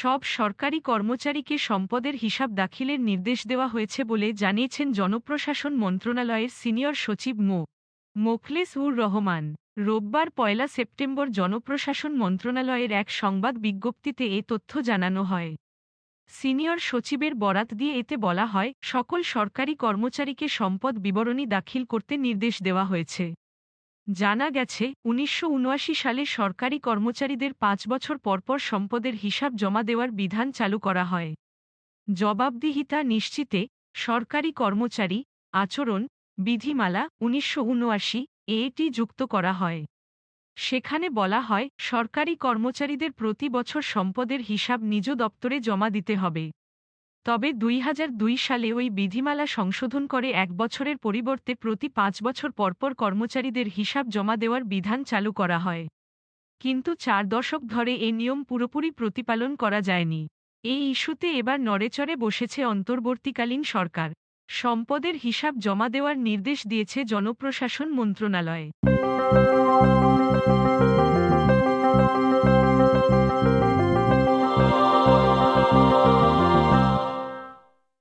সব সরকারি কর্মচারীকে সম্পদের হিসাব দাখিলের নির্দেশ দেওয়া হয়েছে বলে জানিয়েছেন জনপ্রশাসন মন্ত্রণালয়ের সিনিয়র সচিব মো. মোখলেস উর রহমান। রোববার পয়লা সেপ্টেম্বর জনপ্রশাসন মন্ত্রণালয়ের এক সংবাদ বিজ্ঞপ্তিতে এ তথ্য জানানো হয়। সিনিয়র সচিবের বরাত দিয়ে এতে বলা হয়, সকল সরকারি কর্মচারীকে সম্পদ বিবরণী দাখিল করতে নির্দেশ দেওয়া হয়েছে। জানা গেছে, উনিশশো উনআশি সালে সরকারি কর্মচারীদের পাঁচ বছর পরপর সম্পদের হিসাব জমা দেওয়ার বিধান চালু করা হয়। জবাবদিহিতা নিশ্চিতে, সরকারি কর্মচারী, আচরণ, বিধিমালা, উনিশশো উনআশি, এটি যুক্ত করা হয়। সেখানে বলা হয়, সরকারি কর্মচারীদের প্রতি বছর সম্পদের হিসাব নিজ দপ্তরে জমা দিতে হবে। তবে দুই হাজার দুই সালে ওই বিধিমালা সংশোধন করে এক বছরের পরিবর্তে প্রতি পাঁচ বছর পরপর কর্মচারীদের হিসাব জমা দেওয়ার বিধান চালু করা হয়। কিন্তু চার দশক ধরে এ নিয়ম পুরোপুরি প্রতিপালন করা যায়নি। এই ইস্যুতে এবার নড়েচড়ে বসেছে অন্তর্বর্তীকালীন সরকার। সম্পদের হিসাব জমা দেওয়ার নির্দেশ দিয়েছে জনপ্রশাসন মন্ত্রণালয়।